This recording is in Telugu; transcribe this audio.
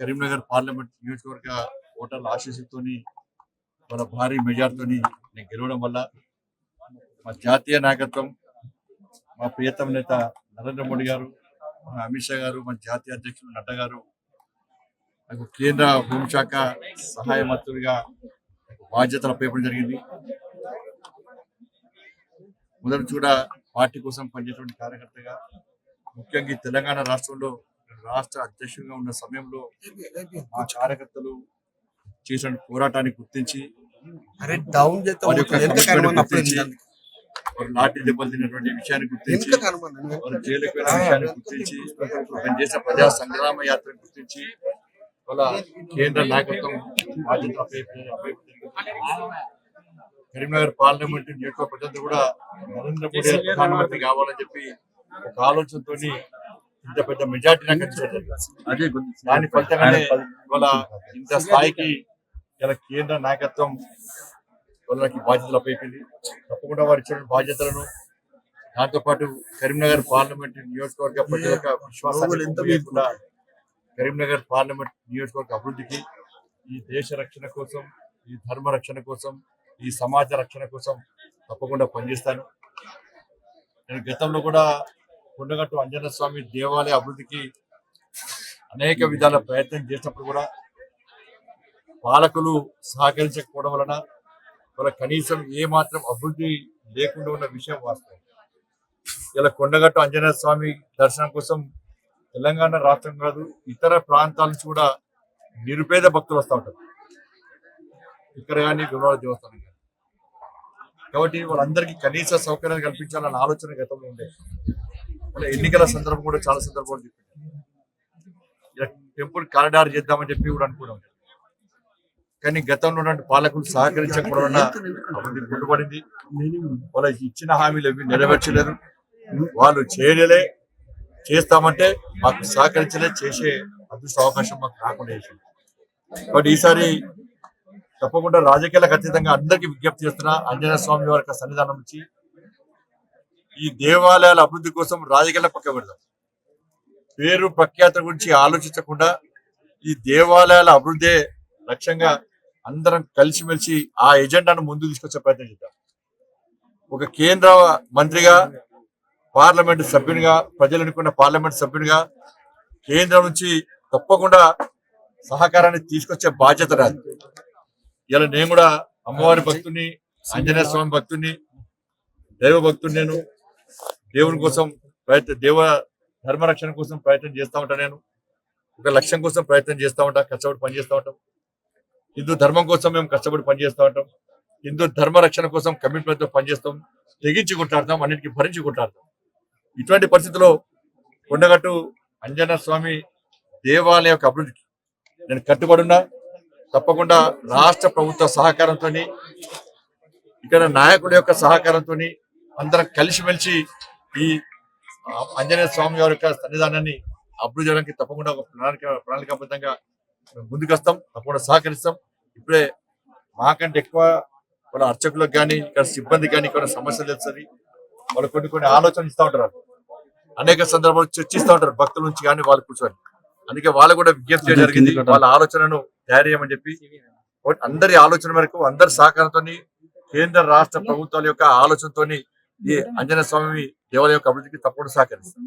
కరీంనగర్ పార్లమెంట్ నియోజకవర్గ ఓటర్ల ఆశీస్సుతో వాళ్ళ భారీ మెజార్టీతోని నేను గెలవడం వల్ల మా జాతీయ నాయకత్వం మా ప్రియతమ నేత నరేంద్ర మోడీ గారు మా అమిత్ షా గారు మా జాతీయ అధ్యక్షులు నడ్డా గారు నాకు కేంద్ర హోంశాఖ సహాయ మంత్రులుగా బాధ్యతలు అప్పగించడం జరిగింది. మొదటి చూడ కూడా పార్టీ కోసం పనిచేటువంటి కార్యకర్తగా ముఖ్యంగా తెలంగాణ రాష్ట్రంలో రాష్ట్ర అధ్యక్షుడిగా ఉన్న సమయంలో మా కార్యకర్తలు చేసిన పోరాటాన్ని గుర్తించి వారి లాఠీ దెబ్బలు తిన్నటువంటి విషయాన్ని గుర్తించి వారు జైలుకు వెళ్ళిన విషయాన్ని గుర్తించి చేసిన ప్రజా సంగ్రామ యాత్రను గుర్తించి వాళ్ళ కేంద్ర నాయకత్వం బాధ్యత. కరీంనగర్ పార్లమెంట్ నియోజకవర్గ ప్రజలందరూ కూడా నరేంద్ర మోడీ ప్రధానమంత్రి కావాలని చెప్పి ఒక ఆలోచనతో ఇంత పెద్ద మెజార్టీ నాకు ఇచ్చారు దాని ఫలితంగానే ఇవాళ ఇంత స్థాయికి ఇలా కేంద్ర నాయకత్వం వాళ్ళకి బాధ్యతలు అప్పైపోయింది తప్పకుండా వారు ఇచ్చిన బాధ్యతలను దాంతో పాటు కరీంనగర్ పార్లమెంట్ నియోజకవర్గ ప్రజల యొక్క విశ్వాసాన్ని కరీంనగర్ పార్లమెంట్ నియోజకవర్గ అభివృద్ధికి ఈ దేశ రక్షణ కోసం ఈ ధర్మ రక్షణ కోసం ఈ సమాజ రక్షణ కోసం తప్పకుండా పనిచేస్తాను. నేను గతంలో కూడా కొండగట్టు అంజన స్వామి దేవాలయ అభివృద్ధికి అనేక విధాల ప్రయత్నం చేసినప్పుడు కూడా పాలకులు సహకరించకపోవడం వలన వాళ్ళ కనీసం ఏ మాత్రం అభివృద్ధి లేకుండా ఉన్న విషయం వాస్తవం. ఇలా కొండగట్టు అంజనేయ స్వామి దర్శనం కోసం తెలంగాణ రాష్ట్రం కాదు ఇతర ప్రాంతాల నుంచి కూడా నిరుపేద భక్తులు వస్తూ ఉంటారు. ఇక్కడ కానీ వివరాల దేవస్థానం కానీ. కాబట్టి వాళ్ళందరికీ కనీస సౌకర్యాలు కల్పించాలన్న ఆలోచన గతంలో ఉండేది. ఎన్నికల సందర్భం కూడా చాలా సందర్భాలు చెప్పింది ఇలా టెంపుల్ కారిడార్ చేద్దామని చెప్పి కూడా అనుకున్నాం. కానీ గతంలో ఉన్నటువంటి పాలకులు సహకరించకపోవడం అభివృద్ధి గుడ్డుపడింది వాళ్ళకి ఇచ్చిన హామీలు ఏవి నెరవేర్చలేదు. వాళ్ళు చేయలే చేస్తామంటే మాకు సహకరించలే చేసే అదృష్ట అవకాశం మాకు రాకుండా చేసింది. కాబట్టి ఈసారి తప్పకుండా రాజకీయాలకు అతీతంగా అందరికీ విజ్ఞప్తి చేస్తున్నా ఆంజనేయ స్వామి వారి సన్నిధానం నుంచి ఈ దేవాలయాల అభివృద్ధి కోసం రాజకీయాల పక్క పెడదాం. పేరు ప్రఖ్యాత గురించి ఆలోచించకుండా ఈ దేవాలయాల అభివృద్ధి లక్ష్యంగా అందరం కలిసిమెలిసి ఆ ఎజెండాను ముందు తీసుకొచ్చే ప్రయత్నం చేద్దాం. ఒక కేంద్ర మంత్రిగా పార్లమెంట్ సభ్యునిగా ప్రజలు ఎన్నుకున్న పార్లమెంట్ సభ్యునిగా కేంద్రం నుంచి తప్పకుండా సహకారాన్ని తీసుకొచ్చే బాధ్యత రాదు ఇలా నేను కూడా అమ్మవారి భక్తుని ఆంజనేయ స్వామి భక్తుని దైవ భక్తుని నేను దేవుని కోసం ప్రయత్న దేవ ధర్మరక్షణ కోసం ప్రయత్నం చేస్తా ఉంటా నేను. ఒక లక్ష్యం కోసం ప్రయత్నం చేస్తా ఉంటా కష్టపడి పనిచేస్తూ ఉంటాం. హిందూ ధర్మం కోసం మేము కష్టపడి పనిచేస్తూ ఉంటాం. హిందూ ధర్మ రక్షణ కోసం కమిట్మెంట్తో పనిచేస్తాం తెగించి కొట్లాడతాం అన్నిటికీ భరించి కొట్లాడతాం. ఇటువంటి పరిస్థితుల్లో కొండగట్టు అంజన స్వామి దేవాలయ యొక్క అభివృద్ధికి నేను కట్టుబడున్నా తప్పకుండా రాష్ట్ర ప్రభుత్వ సహకారంతో ఇక్కడ నాయకుల యొక్క సహకారంతో అందరం కలిసిమెలిసి ఈ ఆంజనేయ స్వామి వారి యొక్క సన్నిధానాన్ని అభివృద్ధి చేయడానికి తప్పకుండా ఒక ప్రణాళిక ప్రణాళికాబద్ధంగా మేము ముందుకు వస్తాం తప్పకుండా సహకరిస్తాం. ఇప్పుడే మాకంటే ఎక్కువ వాళ్ళ అర్చకులకు కానీ ఇక్కడ సిబ్బంది కానీ ఇక్కడ సమస్యలు తెలుస్తుంది వాళ్ళు కొన్ని కొన్ని ఆలోచనలు ఇస్తూ ఉంటారు. అనేక సందర్భాలు చర్చిస్తూ ఉంటారు భక్తుల నుంచి కానీ వాళ్ళు కూర్చొని. అందుకే వాళ్ళు కూడా విజ్ఞప్తి చేయడం జరిగింది. వాళ్ళ ఆలోచనను తయారు చేయమని చెప్పి అందరి ఆలోచన మేరకు అందరి సహకారంతో కేంద్ర రాష్ట్ర ప్రభుత్వాల యొక్క ఆలోచనతో ఈ ఆంజనేయ స్వామి దేవాలయం యొక్క అభివృద్ధికి తప్పకుండా సహకరిస్తారు